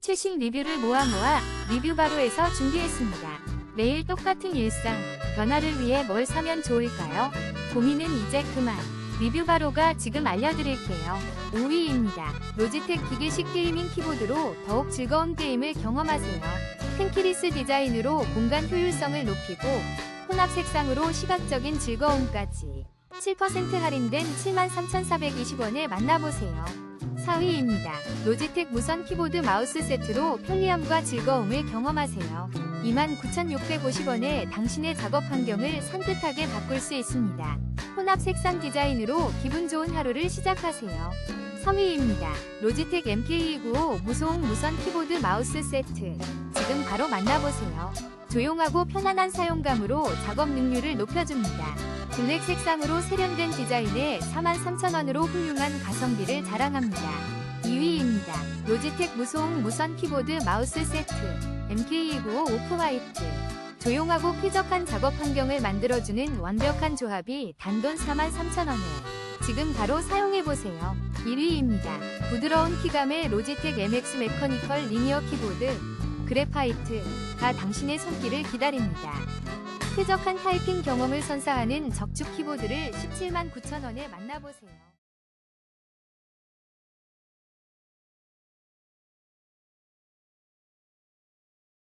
최신 리뷰를 모아 모아 리뷰 바로에서 준비했습니다. 매일 똑같은 일상, 변화를 위해 뭘 사면 좋을까요? 고민은 이제 그만. 리뷰 바로가 지금 알려드릴게요. 5위입니다. 로지텍 기계식 게이밍 키보드로 더욱 즐거운 게임을 경험하세요. 큰 키리스 디자인으로 공간 효율성을 높이고 혼합 색상으로 시각적인 즐거움까지 7% 할인된 73,420원에 만나보세요. 4위입니다. 로지텍 무선 키보드 마우스 세트로 편리함과 즐거움을 경험하세요. 29,650원에 당신의 작업 환경을 산뜻하게 바꿀 수 있습니다. 혼합 색상 디자인으로 기분 좋은 하루를 시작하세요. 3위입니다. 로지텍 MK295 무소음 무선 키보드 마우스 세트. 지금 바로 만나보세요. 조용하고 편안한 사용감으로 작업 능률을 높여줍니다. 블랙 색상으로 세련된 디자인에 43,000원으로 훌륭한 가성비를 자랑합니다. 2위입니다. 로지텍 무소음 무선 키보드 마우스 세트 MK295 오프화이트 조용하고 쾌적한 작업 환경을 만들어주는 완벽한 조합이 단돈 43,000원에 지금 바로 사용해보세요. 1위입니다. 부드러운 키감의 로지텍 MX 메커니컬 리니어 키보드 그래파이트가 당신의 손길을 기다립니다. 쾌적한 타이핑 경험을 선사하는 적축 키보드를 17만 9천원에 만나보세요.